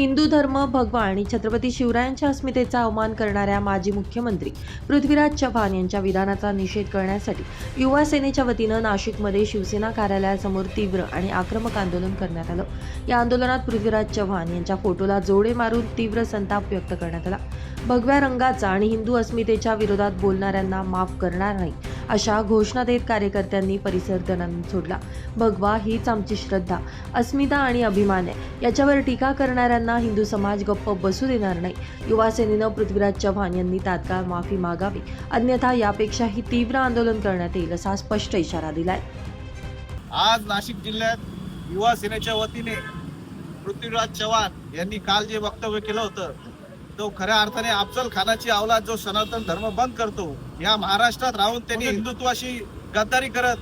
हिंदू धर्म भगवा आणि छत्रपती शिवरायांच्या अस्मितेचा अवमान करणाऱ्या माजी मुख्यमंत्री पृथ्वीराज चव्हाण यांच्या विधानाचा निषेध करण्यासाठी युवा सेनेच्या वतीनं नाशिकमध्ये शिवसेना कार्यालयासमोर तीव्र आणि आक्रमक आंदोलन करण्यात आलं. या आंदोलनात पृथ्वीराज चव्हाण यांच्या फोटोला जोडे मारून तीव्र संताप व्यक्त करण्यात आला. भगव्या रंगाचा आणि हिंदू अस्मितेच्या विरोधात बोलणाऱ्यांना माफ करणार नाही अशा घोषणा देत कार्यकर्त्यांनी परिसर दणानून सोडला. भगवा हीच आमची श्रद्धा अस्मिता आणि अभिमान आहे. याच्यावर टीका करणाऱ्यांना हिंदू समाज गप्प बसू देणार नाही. युवा सेनेनं पृथ्वीराज चव्हाण यांनी तात्काळ माफी मागावी. अन्यथा यापेक्षाही तीव्र आंदोलन करण्यात येईल असा स्पष्ट इशारा दिलाय. आज नाशिक जिल्ह्यात युवा सेनेच्या वतीने पृथ्वीराज चव्हाण यांनी काल जे वक्तव्य केलं होतं तो खऱ्या अर्थाने अफजल खानाची अवलाद जो सनातन धर्म बंद करतो या महाराष्ट्रात राहून त्यांनी हिंदुत्वाशी गद्दारी करत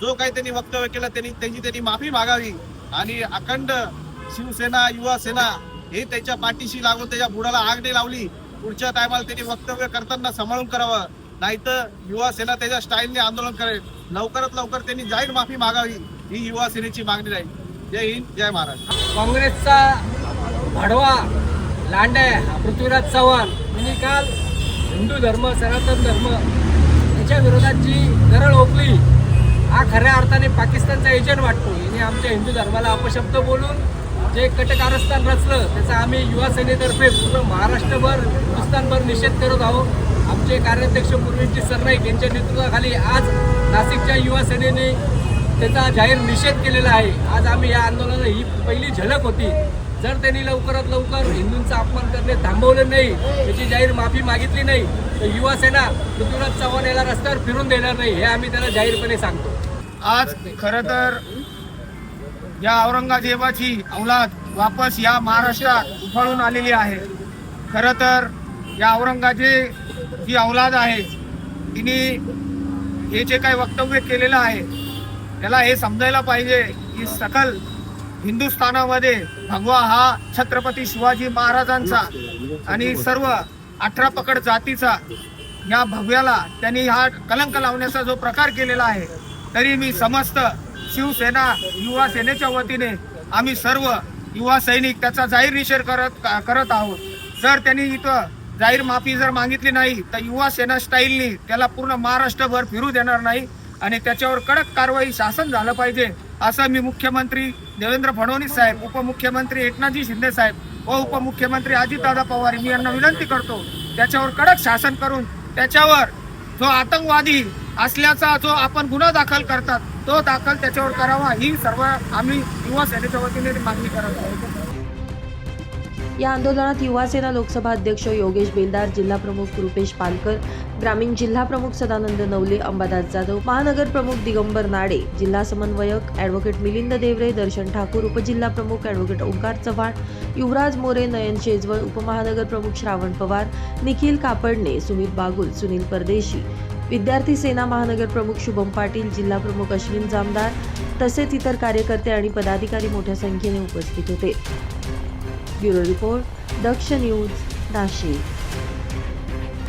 जो काही त्यांनी वक्तव्य केलं त्यांनी त्यांची त्यांनी माफी मागावी. आणि अखंड शिवसेना युवा सेना हे त्याच्या पाठीशी लागून त्याच्या बुडाला आग नाही लावली. पुढच्या टायमाला त्यांनी वक्तव्य करताना सांभाळून करावं. नाहीतर युवा सेना त्याच्या स्टाईलने आंदोलन करेल. लवकरात लवकर त्यांनी जाहीर माफी मागावी. ही युवा सेनेची मागणी राहील. जय हिंद जय महाराष्ट्र. काँग्रेसचा भडवा लांड्या पृथ्वीराज चव्हाण. यांनी काल हिंदू धर्म सनातन धर्म याच्या विरोधात जी गरळ ओकली. हा खऱ्या अर्थाने पाकिस्तानचा एजंट वाटतो. याने आमच्या हिंदू धर्माला अपशब्द बोलून जे कटकारस्थान रचलं त्याचा आम्ही युवा सेनेतर्फे पूर्ण महाराष्ट्रभर हिंदुस्थानभर निषेध करत आहोत. आमचे कार्याध्यक्ष पूर्वीजी सरनाईक यांच्या नेतृत्वाखाली आज नाशिकच्या युवा सेनेने त्याचा जाहीर निषेध केलेला आहे. आज आम्ही या आंदोलनाला ही पहिली झलक होती. जर त्यांनी लवकरात लवकर हिंदूंचा अपमान करणे थांबवलं नाही त्याची जाहीर माफी मागितली नाही तर युवा सेना पृथ्वीराज चव्हाण याला रस्त्यावर फिरून देणार नाही हे आम्ही त्याला जाहीरपणे सांगतो. आज खरं तर या औरंगजेबाची औलाद वापस या महाराष्ट्रात उफाळून आलेली आहे. खरं तर या औरंगाजेब जी औलाद आहे तिने हे जे काही वक्तव्य केलेलं आहे त्याला हे समजायला पाहिजे की सकल हिंदुस्थानामध्ये भगवा हा छत्रपती शिवाजी महाराजांचा आणि सर्व अठरा पकड जातीचा या भव्याला त्यांनी हा कलंक लावण्याचा जो प्रकार केलेला आहे तरी मी समस्त शिवसेना युवा सेनेच्या वतीने आम्ही सर्व युवा सैनिक त्याचा जाहीर निषेध करत करत आहोत. जर त्यांनी इथं जाहीर माफी जर मागितली नाही तर युवा सेना स्टाईलनी त्याला पूर्ण महाराष्ट्रभर फिरू देणार नाही आणि त्याच्यावर कडक कारवाई शासन झालं पाहिजे असं मी मुख्यमंत्री देवेंद्र फडणवीस साहेब उपमुख्यमंत्री एकनाथजी शिंदे साहेब व उपमुख्यमंत्री अजितदादा पवार मी यांना विनंती करतो त्याच्यावर कडक शासन करून त्याच्यावर जो आतंकवादी असल्याचा जो आपण गुन्हा दाखल करतात तो दाखल त्याच्यावर करावा ही सर्व आम्ही युवा सेनेच्या वतीने मागणी करत आहोत. या आंदोलनात युवा सेना लोकसभा अध्यक्ष योगेश बेलदार जिल्हा प्रमुख रुपेश पालकर ग्रामीण जिल्हा प्रमुख सदानंद नवले अंबादास जाधव महानगर प्रमुख दिगंबर नाडे जिल्हा समन्वयक ॲडव्होकेट मिलिंद देवरे दर्शन ठाकूर उपजिल्हा प्रमुख ॲडव्होकेट ओंकार चव्हाण युवराज मोरे नयन शेजवळ उपमहानगर प्रमुख श्रावण पवार निखिल कापडणे सुमित बागुल सुनील परदेशी विद्यार्थी सेना महानगर प्रमुख शुभम पाटील जिल्हा प्रमुख अश्विन जामदार तसेच इतर कार्यकर्ते आणि पदाधिकारी मोठ्या संख्येने उपस्थित होते. Bureau report Daksh news Nashik.